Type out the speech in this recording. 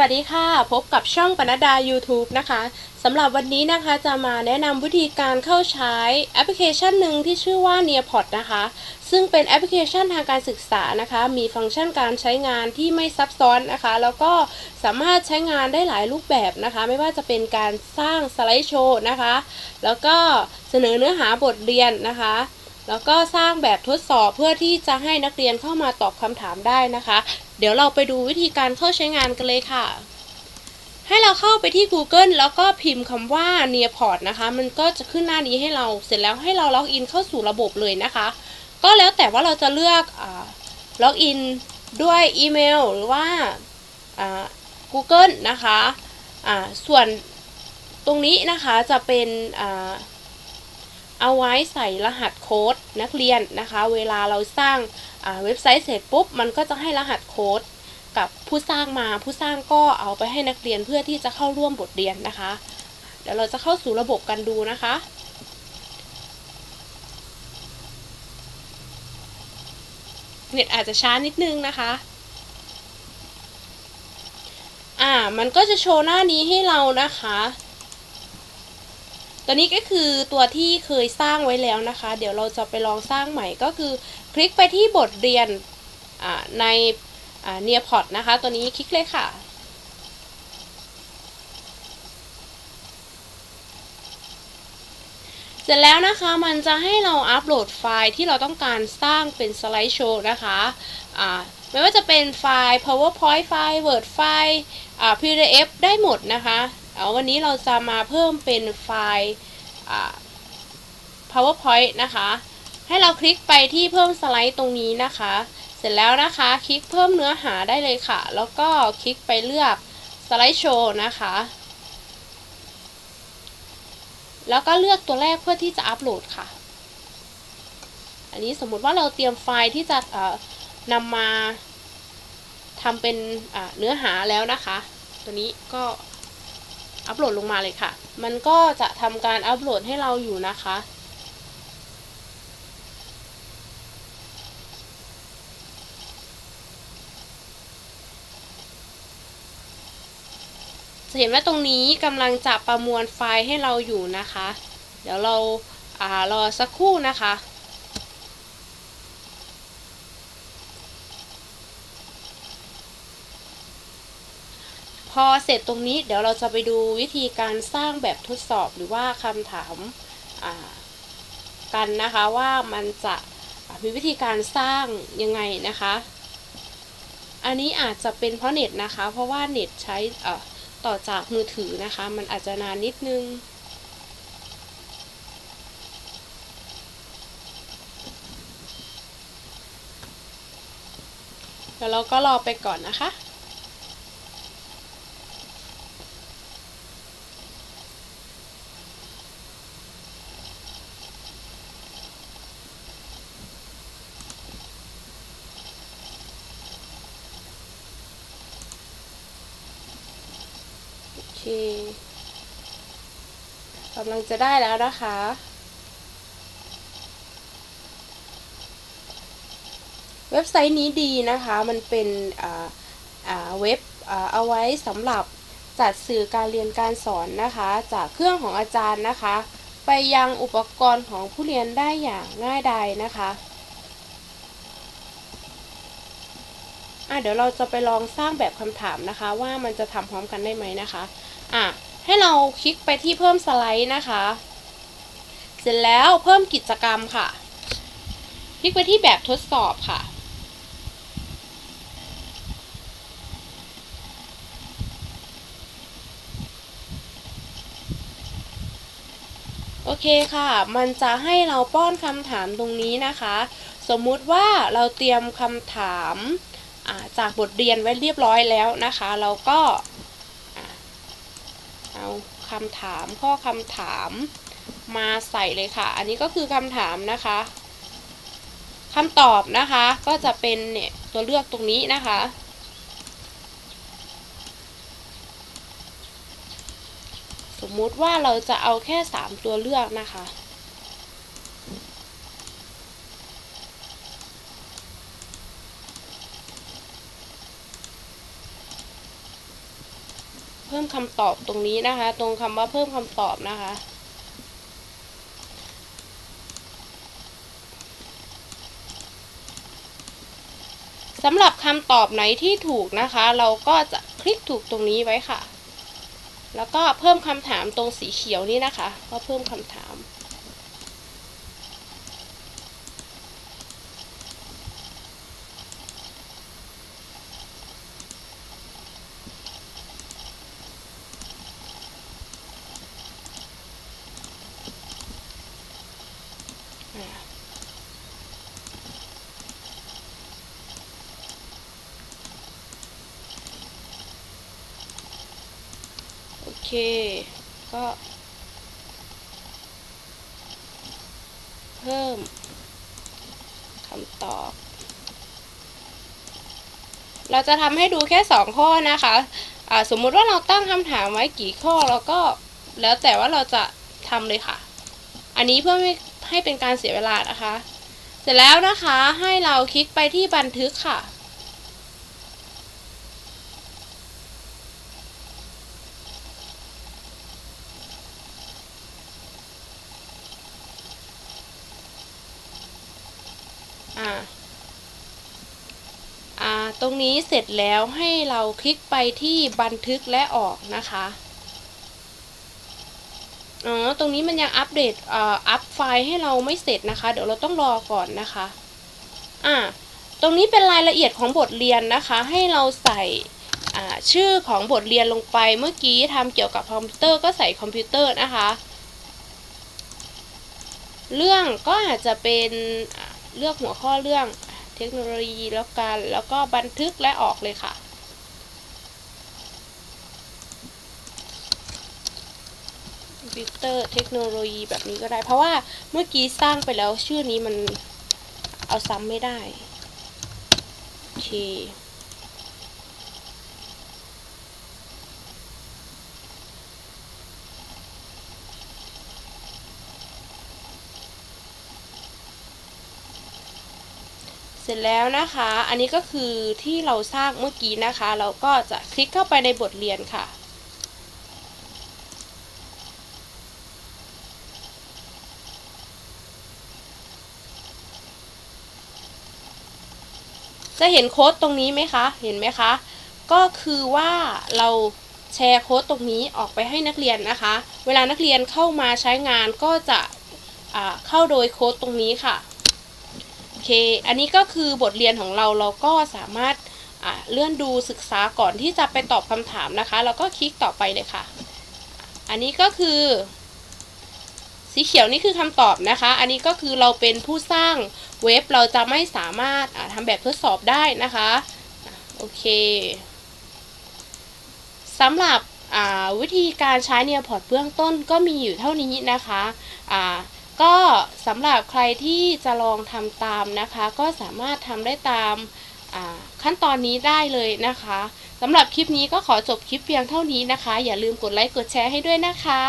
วัสดีค่ะ พบกับช่องปนัดดา YouTube นะคะสำหรับวันนี้นะคะจะมาแนะนำวิธีการเข้าใช้แอปพลิเคชันหนึ่งที่ชื่อว่า Nearpod นะคะ ซึ่งเป็นแอปพลิเคชันทางการศึกษานะคะ มีฟังก์ชันการใช้งานที่ไม่ซับซ้อนนะคะ แล้วก็สามารถใช้งานได้หลายรูปแบบนะคะ ไม่ว่าจะเป็นการสร้างสไลด์โชว์นะคะ แล้วก็เสนอเนื้อหาบทเรียนนะคะแล้วก็สร้างแบบทดสอบเพื่อที่จะให้นักเรียนเข้ามาตอบคำถามได้นะคะ เดี๋ยวเราไปดูวิธีการเข้าใช้งานกันเลยค่ะ ให้เราเข้าไปที่ Google แล้วก็พิมพ์คำว่า Nearport นะคะ มันก็จะขึ้นหน้านี้ให้เรา เสร็จแล้วให้เราล็อกอินเข้าสู่ระบบเลยนะคะ ก็แล้วแต่ว่าเราจะเลือกล็อกอินด้วยอีเมลหรือว่า Google นะคะ ส่วนตรงนี้นะคะจะเป็น เอาไว้ใส่รหัสโค้ดนักเรียนนะคะ เวลาเราสร้างเว็บไซต์เสร็จปุ๊บ มันก็จะให้รหัสโค้ดกับผู้สร้างมาผู้สร้างก็เอาไปให้นักเรียนเพื่อที่จะเข้าร่วมบทเรียนนะคะ เดี๋ยวเราจะเข้าสู่ระบบกันดูนะคะเน็ตอาจจะช้านิดนึงนะคะ อ่า มันก็จะโชว์หน้านี้ให้เรานะคะ ตัวนี้ก็คือตัวที่เคยสร้างไว้แล้วนะคะ เดี๋ยวเราจะไปลองสร้างใหม่ก็คือ คลิกไปที่บทเรียนในเนียพอดนะคะ ตัวนี้คลิกเลยค่ะ เสร็จแล้วนะคะมันจะให้เราอัปโหลดไฟล์ที่เราต้องการสร้างเป็นสไลด์โชว์นะคะะไม่ว่าจะเป็นไฟล์ powerpoint ไฟล์ word ไฟล์ pdf ได้หมดนะคะ วันนี้เราจะมาเพิ่มเป็นไฟล์ powerpoint นะคะ ให้เราคลิกไปที่เพิ่มสไลด์ตรงนี้นะคะ เสร็จแล้วนะคะ คลิกเพิ่มเนื้อหาได้เลยค่ะ แล้วก็คลิกไปเลือกสไลด์โชว์นะคะ แล้วก็เลือกตัวแรกเพื่อที่จะอัปโหลดค่ะ อันนี้สมมุติว่าเราเตรียมไฟล์ที่จะนำมาทำเป็นเนื้อหาแล้วนะคะ ตัวนี้ก็ อัปโหลดลงมาเลยค่ะ มันก็จะทำการอัปโหลดให้เราอยู่นะคะจะเห็นว่าตรงนี้กำลังจะประมวลไฟล์ให้เราอยู่นะคะ เดี๋ยวเราอารอสักครู่นะคะ พอเสร็จตรงนี้เดี๋ยวเราจะไปดูวิธีการสร้างแบบทดสอบหรือว่าคำถามกันนะคะว่ามันจะมีวิธีการสร้างยังไงนะคะ อันนี้อาจจะเป็นเพราะเน็ตนะคะ เพราะว่าเน็ตใช้ต่อจากมือถือนะคะ มันอาจจะนานนิดนึงแล้วเราก็รอไปก่อนนะคะ เคกำลังจะได้แล้วนะคะ เว็บไซต์นี้ดีนะคะ มันเป็นเว็บเอาไว้สำหรับจัดสื่อการเรียนการสอนนะคะ จากเครื่องของอาจารย์นะคะ ไปยังอุปกรณ์ของผู้เรียนได้อย่างง่ายดายนะคะ อะเดี๋ยวเราจะไปลองสร้างแบบคำถามนะคะ ว่ามันจะทำพร้อมกันได้ไหมนะคะอะให้เราคลิกไปที่เพิ่มสไลด์นะคะ เสร็จแล้วเพิ่มกิจกรรมค่ะ คลิกไปที่แบบทดสอบค่ะโอเคค่ะ มันจะให้เราป้อนคำถามตรงนี้นะคะ สมมุติว่าเราเตรียมคำถาม จากบทเรียนไว้เรียบร้อยแล้วนะคะ เราก็เอาคำถามข้อคำถามมาใส่เลยค่ะ อันนี้ก็คือคำถามนะคะคำตอบนะคะก็จะเป็นเนี่ยตัวเลือกตรงนี้นะคะ สมมุติว่าเราจะเอาแค่ 3 ตัวเลือกนะคะ เพิ่มคำตอบตรงนี้นะคะ ตรงคำว่าเพิ่มคำตอบนะคะ สำหรับคำตอบไหนที่ถูกนะคะ เราก็จะคลิกถูกตรงนี้ไว้ค่ะ แล้วก็เพิ่มคำถามตรงสีเขียวนี้นะคะ ก็เพิ่มคำถาม โอเค ก็ เพิ่มคำตอบ เราจะทำให้ดูแค่สองข้อนะคะะสมมุติว่าเราตั้งคำถามไว้กี่ข้อแล้วก็แล้วแต่ว่าเราจะทำเลยค่ะ อันนี้เพื่อไม่ ให้เป็นการเสียเวลานะคะ เสร็จแล้วนะคะให้เราคลิกไปที่บันทึกค่ะ อ่าอ่าตรงนี้เสร็จแล้วให้เราคลิกไปที่บันทึกและออกนะคะ อ๋อ ตรงนี้มันยังอัปเดตอ่าอัพไฟล์ให้เราไม่เสร็จนะคะ เดี๋ยวเราต้องรอก่อนนะคะ อ่า ตรงนี้เป็นรายละเอียดของบทเรียนนะคะ ให้เราใส่ชื่อของบทเรียนลงไป เมื่อกี้ทำเกี่ยวกับคอมพิวเตอร์ก็ใส่คอมพิวเตอร์นะคะ เรื่องก็อาจจะเป็นเลือกหัวข้อเรื่องเทคโนโลยีแล้วกัน แล้วก็บันทึกและออกเลยค่ะ คอ มพิวเตอร์เทคโนโลยีแบบนี้ก็ได้ เพราะว่าเมื่อกี้สร้างไปแล้วชื่อนี้มันเอาซ้ำไม่ได้ โอเคเสร็จแล้วนะคะ อันนี้ก็คือที่เราสร้างเมื่อกี้นะคะ เราก็จะคลิกเข้าไปในบทเรียนค่ะ จะเห็นโค้ดตรงนี้ไหมคะ เห็นไหมคะ ก็คือว่าเราแชร์โค้ดตรงนี้ออกไปให้นักเรียนนะคะ เวลานักเรียนเข้ามาใช้งานก็จะเข้าโดยโค้ดตรงนี้ค่ะ โอเค อันนี้ก็คือบทเรียนของเราเราก็สามารถเลื่อนดูศึกษาก่อนที่จะไปตอบคำถามนะคะแล้วก็คลิกต่อไปเลยค่ะ อันนี้ก็คือ สีเขียวนี่คือคำตอบนะคะ อันนี้ก็คือเราเป็นผู้สร้างเว็บเราจะไม่สามารถทำแบบทดสอบได้นะคะ โอเคสำหรับวิธีการใช้เนียพอร์ตเบื้องต้นก็มีอยู่เท่านี้นะคะก็สำหรับใครที่จะลองทำตามนะคะ ก็สามารถทำได้ตามขั้นตอนนี้ได้เลยนะคะสำหรับคลิปนี้ก็ขอจบคลิปเพียงเท่านี้นะคะ อย่าลืมกดไลค์กดแชร์ให้ด้วยนะคะ